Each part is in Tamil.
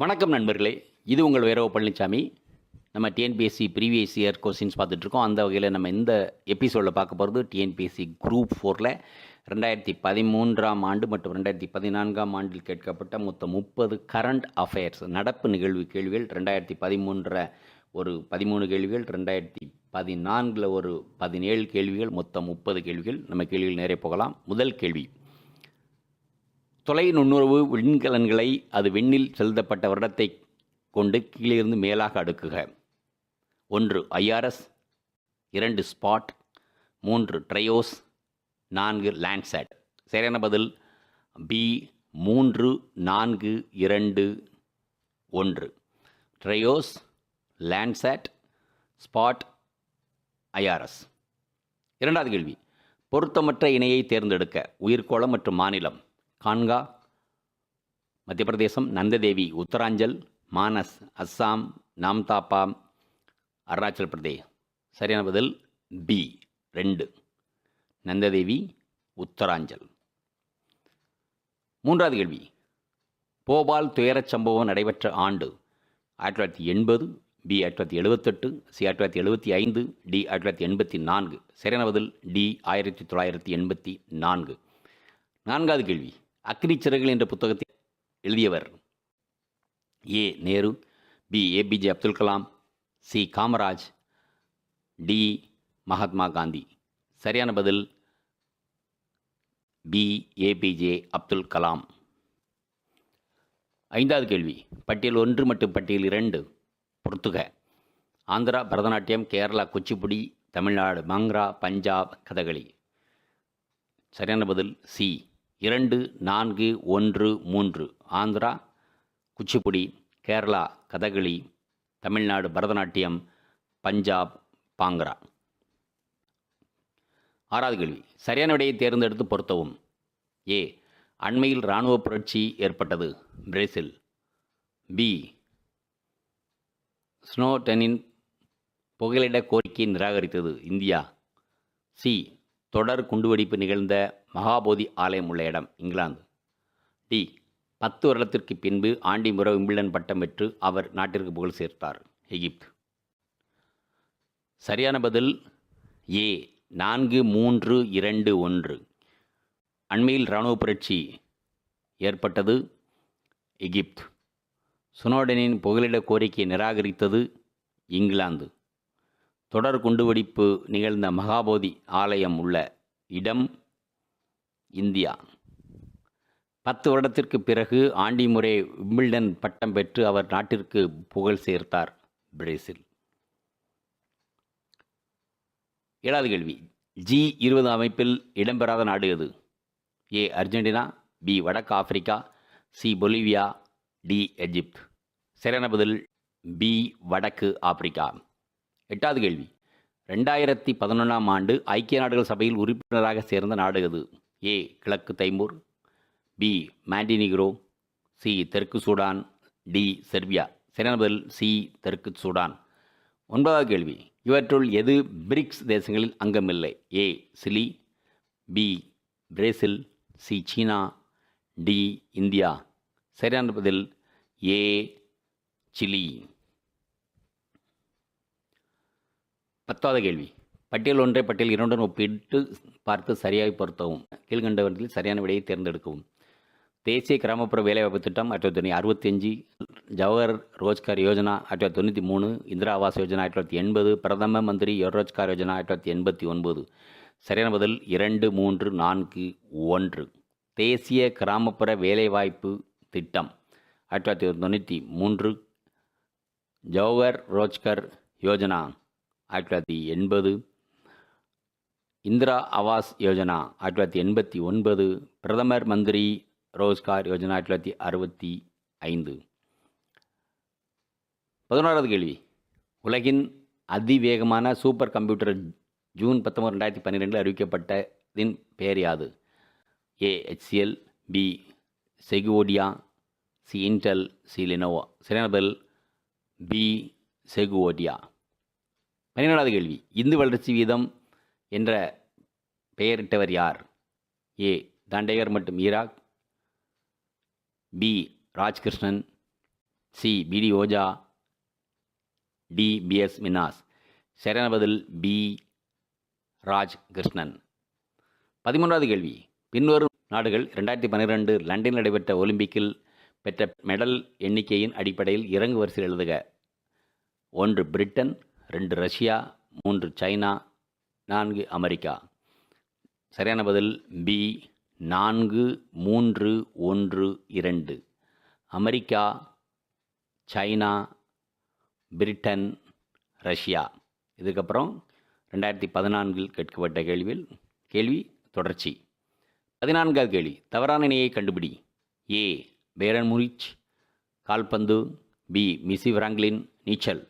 வணக்கம் நண்பர்களே. இது உங்கள் வேரவ பழனிசாமி நம்ம டிஎன்பிஎஸ்சி ப்ரீவியஸ் இயர் கொஸ்டின்ஸ் பார்த்துட்ருக்கோம். அந்த வகையில் நம்ம இந்த எபிசோடில் பார்க்க போகிறது டிஎன்பிஎஸ்சி குரூப் ஃபோரில் ரெண்டாயிரத்தி பதிமூன்றாம் ஆண்டு மற்றும் ரெண்டாயிரத்தி பதினான்காம் ஆண்டில் கேட்கப்பட்ட மொத்தம் முப்பது கரண்ட் அஃபேர்ஸ் நடப்பு நிகழ்வு கேள்விகள் ரெண்டாயிரத்தி பதிமூன்ற ஒரு பதிமூணு கேள்விகள் ரெண்டாயிரத்தி பதினான்கில் ஒரு பதினேழு கேள்விகள் மொத்தம் முப்பது கேள்விகள். நம்ம கேள்விகள் நிறைய போகலாம். முதல் கேள்வி. தொலை நுண்ணுறவு விண்கலன்களை அது விண்ணில் செலுத்தப்பட்ட வருடத்தை கொண்டு கீழிருந்து மேலாக அடுக்குக. ஒன்று ஐஆர்எஸ் இரண்டு ஸ்பாட். மூன்று ட்ரையோஸ். நான்கு லேண்ட்சேட். சரியான பதில். பி மூன்று நான்கு இரண்டு ஒன்று. ட்ரையோஸ் லேண்ட்சேட் ஸ்பாட் ஐஆர்எஸ் இரண்டாவது கேள்வி. பொருத்தமற்ற இணையை தேர்ந்தெடுக்க உயிர்கோளம் மற்றும் மாநிலம். கான்கா மத்திய பிரதேசம் நந்ததேவி உத்தராஞ்சல் மானஸ் அஸ்ஸாம் நாம்தாப்பா அருணாச்சல் பிரதேஷ். சரியான பதில் பி ரெண்டு. நந்ததேவி உத்தராஞ்சல். மூன்றாவது கேள்வி. போபால் துயரச் சம்பவம் நடைபெற்ற ஆண்டு ஆயிரத்தி தொள்ளாயிரத்தி எண்பது பி ஆயிரத்தி தொள்ளாயிரத்தி எழுபத்தெட்டு சி ஆயிரத்தி தொள்ளாயிரத்தி எழுபத்தி ஐந்து டி ஆயிரத்தி தொள்ளாயிரத்தி எண்பத்தி நான்கு. சரியான பதில் டி ஆயிரத்தி தொள்ளாயிரத்தி எண்பத்தி நான்கு. நான்காவது கேள்வி. அக்னிச்சிறகுகள் என்ற புத்தகத்தை எழுதியவர். A. Nehru B. APJ Abdul Kalam C. Kamaraj D. Mahatma Gandhi. சரியான பதில் பி. ஏபிஜே அப்துல் கலாம். ஐந்தாவது கேள்வி. பட்டியல் ஒன்று மற்றும் பட்டியல் இரண்டு. பொறுத்துக. ஆந்திரா பரதநாட்டியம் கேரளா குச்சிப்புடி தமிழ்நாடு மங்ரா பஞ்சாப் கதகளி. சரியான பதில் சி. இரண்டு நான்கு ஒன்று மூன்று. ஆந்திரா குச்சிப்புடி கேரளா கதகளி தமிழ்நாடு பரதநாட்டியம் பஞ்சாப் பாங்க்ரா. ஆறாவது கேள்வி. சரியான விடையை தேர்ந்தெடுத்து பொருத்தவும். ஏ அண்மையில் இராணுவ புரட்சி ஏற்பட்டது பிரேசில். பி ஸ்னோடனின் புகலிட கோரிக்கையை நிராகரித்தது இந்தியா. சி தொடர் குண்டுவெடிப்பு நிகழ்ந்த மகாபோதி ஆலயம் உள்ள இடம் இங்கிலாந்து. டி. பத்து வருடத்திற்கு பின்பு ஆண்டி முறை விம்பிள்டன் பட்டம் பெற்று அவர் நாட்டிற்கு புகழ் சேர்த்தார். எகிப்து. சரியான பதில் ஏ. நான்கு மூன்று இரண்டு ஒன்று. அண்மையில் இராணுவ புரட்சி ஏற்பட்டது எகிப்து. சுனோடனின் புகலிட கோரிக்கையை நிராகரித்தது இங்கிலாந்து. தொடர் குண்டுவெடிப்பு நிகழ்ந்த மகாபோதி ஆலயம் உள்ள இடம் இந்தியா. பத்து வருடத்திற்கு பிறகு ஆண்டி முறை விம்பிள்டன் பட்டம் பெற்று அவர் நாட்டிற்கு புகழ் சேர்த்தார் பிரேசில். ஏழாவது கேள்வி. ஜி இருபது அமைப்பில் இடம்பெறாத நாடு எது? ஏ அர்ஜென்டினா பி வடக்கு Africa C Bolivia D Egypt. சரியான பதில் பி வடக்கு ஆப்பிரிக்கா. எட்டாவது கேள்வி. ரெண்டாயிரத்தி பதினொன்றாம் ஆண்டு ஐக்கிய நாடுகள் சபையில் உறுப்பினராக சேர்ந்த நாடு எது? ஏ கிழக்கு தைமூர் பி மாண்டினிக்ரோ சி தெற்கு சூடான் டி செர்பியா. சரியான பதில் சி தெற்கு சூடான். ஒன்பதாவது கேள்வி. இவற்றுள் எது பிரிக்ஸ் தேசங்களில் அங்கமில்லை? A Chile B Brazil C China D India. சரியான பதில் ஏ சிலி. பத்தாவது கேள்வி. பட்டியல் ஒன்றை பட்டியல் இரண்டுடன் ஒப்பிட்டு பார்த்து சரியாக பொருத்தவும். கீழ்கண்டவற்றில் சரியான விடையை தேர்ந்தெடுக்கவும். தேசிய கிராமப்புற வேலைவாய்ப்பு திட்டம் ஆயிரத்தி தொள்ளாயிரத்தி அறுபத்தஞ்சு ஜவஹர் ரோஜ்கார் யோஜனா ஆயிரத்தி தொள்ளாயிரத்தி தொண்ணூற்றி மூணு இந்திரா ஆவாஸ் யோஜனா ஆயிரத்தி தொள்ளாயிரத்தி எண்பது பிரதம மந்திரி ரோஜ்கார் யோஜனா ஆயிரத்தி தொள்ளாயிரத்தி எண்பத்தி ஒன்பது. சரியான பதில் இரண்டு மூன்று நான்கு ஒன்று. தேசிய கிராமப்புற வேலைவாய்ப்பு திட்டம் ஆயிரத்தி தொள்ளாயிரத்தி தொண்ணூற்றி மூன்று ஜவஹர் ரோஜ்கர் யோஜனா. ஆயிரத்தி தொள்ளாயிரத்தி எண்பது இந்திரா ஆவாஸ் யோஜனா ஆயிரத்தி தொள்ளாயிரத்தி எண்பத்தி ஒன்பது பிரதமர் மந்திரி ரோஸ்கார் யோஜனா ஆயிரத்தி தொள்ளாயிரத்தி அறுபத்தி ஐந்து பதினோராவது கேள்வி. உலகின் அதிவேகமான சூப்பர் கம்ப்யூட்டர் ஜூன் பத்தொம்பது ரெண்டாயிரத்தி பன்னிரெண்டில் அறிவிக்கப்பட்டதின் பெயர் யாது? A HCL B Sequoia C Intel C Lenovo சரியான பி செகுவோடியா பன்னிரெண்டாவது கேள்வி. இந்து வளர்ச்சி வீதம் என்ற பெயரிட்டவர் யார்? ஏ. தாண்டேகர் மற்றும் Iraq. B. Rajkrishnan. C. PT Ojha. D. PS Minas சரியான பதில் பி. ராஜ் கிருஷ்ணன் பதிமூன்றாவது கேள்வி. பின்வரும் நாடுகள் ரெண்டாயிரத்தி பன்னிரெண்டு லண்டனில் நடைபெற்ற ஒலிம்பிக்கில் பெற்ற மெடல் எண்ணிக்கையின் அடிப்படையில் இறங்கு வரிசையில் எழுதுக. ஒன்று பிரிட்டன். ரெண்டு ரஷ்யா மூன்று சைனா நான்கு அமெரிக்கா. சரியான பதில் பி நான்கு மூன்று ஒன்று இரண்டு. America China Britain Russia. இதுக்கப்புறம் ரெண்டாயிரத்தி பதினான்கில் கேட்கப்பட்ட கேள்வியில் கேள்வி தொடர்ச்சி. பதினான்காவது கேள்வி தவறான இணையை கண்டுபிடி. ஏ பேரன் முரிச் கால்பந்து பி மிசி பிராங்க்லின் நீச்சல்.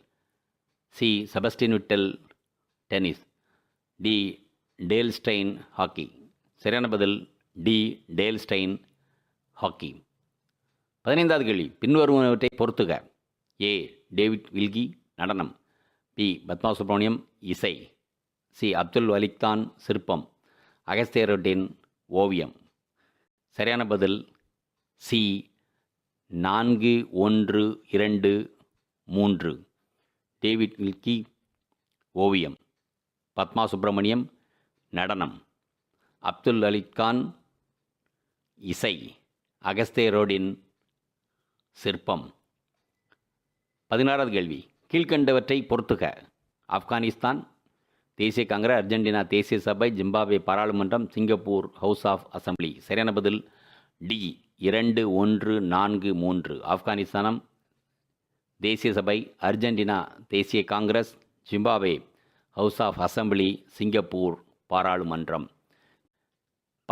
C Sebastian Vettel tennis. D Dale Steyn hockey. சரியான பதில் டி டேல்ஸ்டைன் ஹாக்கி. பதினைந்தாவது கேள்வி. பின்வருவனவற்றை பொறுத்துக. ஏ டேவிட் வில்கி நடனம். பி பத்மா சுப்ரமணியம் இசை. சி அப்துல் வலிக்தான் சிற்பம். அகஸ்தியருட்டின் ஓவியம். சரியான பதில் சி நான்கு ஒன்று இரண்டு மூன்று. டேவிட் வில்கி ஓவியம். பத்மா சுப்பிரமணியம் நடனம். அப்துல் அலிகான் இசை. அகஸ்தேரோடின் சிற்பம். பதினாறாவது கேள்வி. கீழ்கண்டவற்றை பொறுத்துக. ஆப்கானிஸ்தான் தேசிய காங்கிரஸ் அர்ஜென்டினா தேசிய சபை ஜிம்பாப்வே பாராளுமன்றம் சிங்கப்பூர் ஹவுஸ் ஆஃப் அசம்பிளி. சரியான பதில். டி இரண்டு ஒன்று நான்கு மூன்று. ஆப்கானிஸ்தானம் தேசிய சபை அர்ஜென்டினா தேசிய Congress Zimbabwe house of assembly Singapore பாராளுமன்றம்.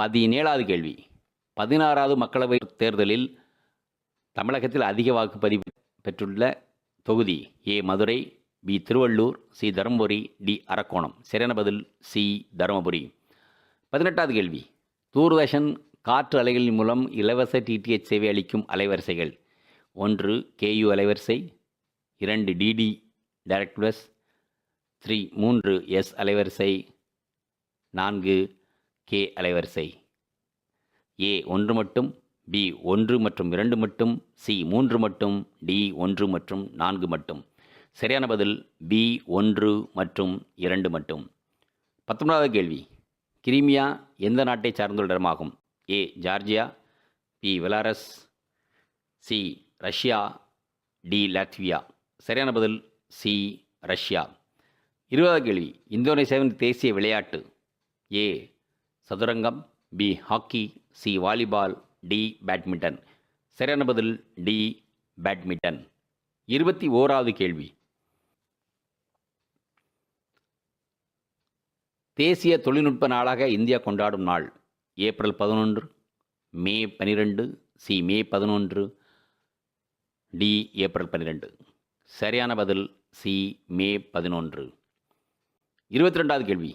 பதினேழாவது கேள்வி. பதினாறாவது மக்களவை தேர்தலில் தமிழகத்தில் அதிக வாக்குப்பதிவு பெற்றுள்ள தொகுதி A Madurai B Thiruvallur C Dharmapuri D Arakkonam. சரியான பதில் சி தருமபுரி. பதினெட்டாவது கேள்வி. தூர்தர்ஷன் காற்று அலைகளின் மூலம் இலவச டிடிஹெச் சேவை அளிக்கும் அலைவரிசைகள். ஒன்று கேயு அலைவரிசை இரண்டு D D direct plus three மூன்று எஸ் அலைவரிசை நான்கு கே அலைவரிசை. ஏ ஒன்று மட்டும் பி ஒன்று மற்றும் இரண்டு மட்டும் சி மூன்று மட்டும் டி ஒன்று மற்றும் நான்கு மட்டும். சரியான பதில் பி ஒன்று மற்றும் இரண்டு மட்டும். பத்தொன்பதாவது கேள்வி. கிரீமியா எந்த நாட்டை சார்ந்துள்ள இடமாகும்? A Georgia B Belarus C Russia D Latvia சரியான பதில் சி ரஷ்யா. இருபதாவது கேள்வி இந்தோனேசியாவின் தேசிய விளையாட்டு ஏ சதுரங்கம் B hockey C volleyball D badminton. சரியான பதில் டி பேட்மிண்டன். இருபத்தி ஓராவது கேள்வி. தேசிய தொழில்நுட்ப நாளாக இந்தியா கொண்டாடும் நாள் ஏப்ரல் பதினொன்று மே பனிரெண்டு சி மே பதினொன்று டி ஏப்ரல் பன்னிரெண்டு சரியான பதில் சி மே பதினொன்று. இருபத்தி ரெண்டாவது கேள்வி.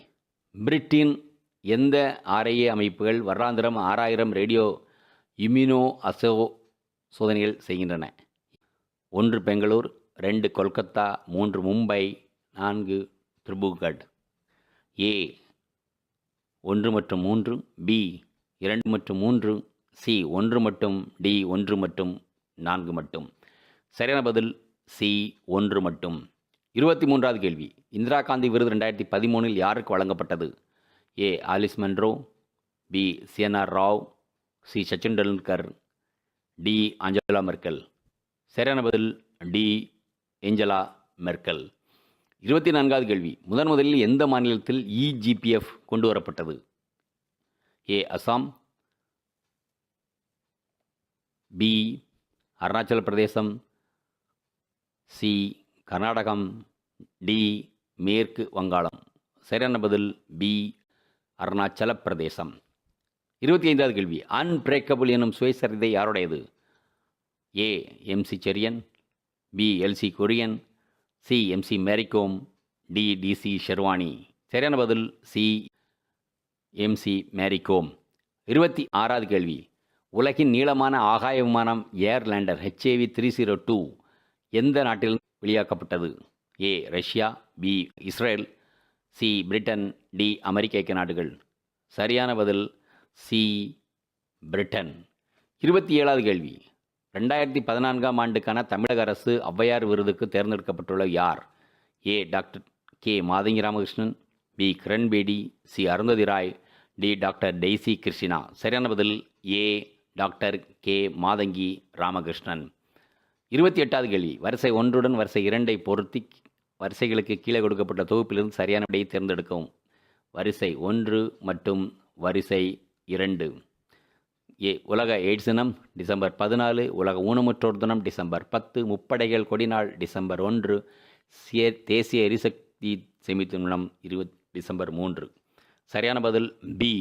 பிரிட்டின் எந்த ஆர்ஐஏ அமைப்புகள் வருடாந்திரம் ஆறாயிரம் ரேடியோ இம்யூனோ அசோ சோதனைகள் செய்கின்றன? ஒன்று பெங்களூர் ரெண்டு கொல்கத்தா மூன்று மும்பை நான்கு திரிபுகட் ஏ ஒன்று மற்றும் மூன்று பி இரண்டு மற்றும் மூன்று சி ஒன்று மட்டும் டி ஒன்று மட்டும் நான்கு மட்டும். சரியான பதில் சி ஒன்று மட்டும். இருபத்தி மூன்றாவது கேள்வி. இந்திரா காந்தி விருது ரெண்டாயிரத்தி பதிமூணில் யாருக்கு வழங்கப்பட்டது? A. Alice Munro B. CNR Rao C. Sachin Tendulkar D. Angela Merkel. சரியான பதில் டி. Angela Merkel. இருபத்தி நான்காவது கேள்வி. முதன் முதலில் எந்த மாநிலத்தில் இஜிபிஎஃப் கொண்டு வரப்பட்டது? ஏ. அசாம் பி. அருணாச்சல பிரதேசம் சி. கர்நாடகம் டி. மேற்கு வங்காளம். சரியான பதில் பி. அருணாச்சல பிரதேசம். இருபத்தி ஐந்தாவது கேள்வி. அன்பிரேக்கபிள் எனும் சுயசரிதை யாருடையது? A. MC Cherian B. LC Kurian C. MC Mary Kom D. TC Sherwani. சரியான பதில் சி. எம்சி மேரிகோம். இருபத்தி ஆறாவது கேள்வி. உலகின் நீளமான ஆகாய விமானம் Airlander HAV three zero two எந்த நாட்டில் வெளியாக்கப்பட்டது? A Russia B Israel C Britain D அமெரிக்க ஐக்கிய நாடுகள். சரியான பதில் சி பிரிட்டன். இருபத்தி ஏழாவது கேள்வி. ரெண்டாயிரத்தி பதினான்காம் ஆண்டுக்கான தமிழக அரசு ஔவையார் விருதுக்கு தேர்ந்தெடுக்கப்பட்டுள்ள யார்? A doctor K. Mathangi Ramakrishnan B Kiran Bedi C Arundhati Roy D doctor Daisy Krishna. சரியான பதில் ஏ டாக்டர் கே. மாதங்கி ராமகிருஷ்ணன். இருபத்தி எட்டாவது கேள்வி. வரிசை ஒன்றுடன் வரிசை இரண்டை பொருத்தி வரிசைகளுக்கு கீழே கொடுக்கப்பட்ட தொகுப்பிலிருந்து சரியான விடையை தேர்ந்தெடுக்கவும். வரிசை ஒன்று மற்றும் வரிசை இரண்டு. ஏ உலக எய்ட்ஸ் தினம் டிசம்பர் பதினாலு. உலக ஊனமுற்றோர் தினம் டிசம்பர் பத்து. முப்படைகள் கொடிநாள் டிசம்பர் ஒன்று. சே தேசிய எரிசக்தி சேமிப்பு தினம் இருபத் டிசம்பர் மூன்று. சரியான பதில் பி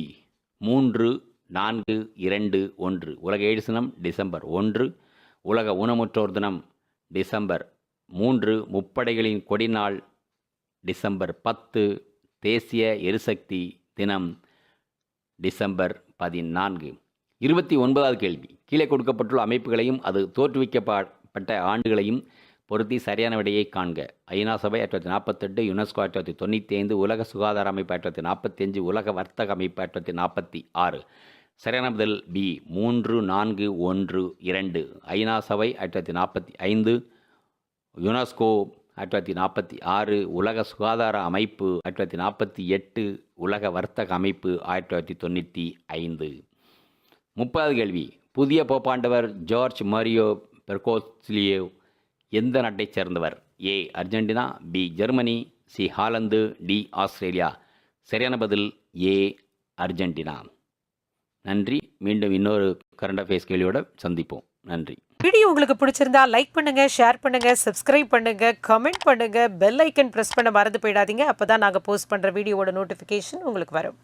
மூன்று நான்கு இரண்டு ஒன்று. உலக எய்ட்ஸ் தினம் டிசம்பர் ஒன்று. உலக ஊனமுற்றோர் தினம் டிசம்பர் மூன்று முப்படைகளின் கொடிநாள் டிசம்பர் பத்து தேசிய எரிசக்தி தினம் டிசம்பர் பதினான்கு. இருபத்தி ஒன்பதாவது கேள்வி. கீழே கொடுக்கப்பட்டுள்ள அமைப்புகளையும் அது தோற்றுவிக்கப்பட்ட ஆண்டுகளையும் பொருத்தி சரியான விடையை காண்க. ஐநா சபை ஆயிரத்தி தொள்ளாயிரத்தி நாற்பத்தெட்டு யுனெஸ்கோ ஆயிரத்தி தொள்ளாயிரத்தி தொண்ணூற்றி ஐந்து உலக சுகாதார அமைப்பு ஆயிரத்தி தொள்ளாயிரத்தி நாற்பத்தஞ்சு உலக வர்த்தக அமைப்பு ஆயிரத்தி தொள்ளாயிரத்தி நாற்பத்தி ஆறு. சரியான பதில் பி மூன்று நான்கு ஒன்று இரண்டு. ஐநா சபை ஆயிரத்தி தொள்ளாயிரத்தி நாற்பத்தி ஐந்து யுனெஸ்கோ ஆயிரத்தி தொள்ளாயிரத்தி நாற்பத்தி ஆறு உலக சுகாதார அமைப்பு ஆயிரத்தி தொள்ளாயிரத்தி நாற்பத்தி எட்டு உலக வர்த்தக அமைப்பு ஆயிரத்தி தொள்ளாயிரத்தி தொண்ணூற்றி ஐந்து. முப்பதாவது கேள்வி. புதிய போப்பாண்டவர் ஜார்ஜ் மரியோ பெர்கோஸ்லியோ எந்த நாட்டைச் சேர்ந்தவர்? A Argentina B Germany C Holland D Australia. சரியான பதில் ஏ அர்ஜென்டினா. நன்றி. மீண்டும் இன்னொரு கரண்ட் அஃபேர்ஸ் கேள்வியோட சந்திப்போம். நன்றி. வீடியோ உங்களுக்கு பிடிச்சிருந்தா லைக் பண்ணுங்க ஷேர் பண்ணுங்க சப்ஸ்கிரைப் பண்ணுங்க கமெண்ட் பண்ணுங்க பெல் ஐக்கன் பிரஸ் பண்ண மறந்து போயிடாதீங்க. அப்பதான் நாங்க போஸ்ட் பண்ற வீடியோவோட நோட்டிபிகேஷன் உங்களுக்கு வரும்.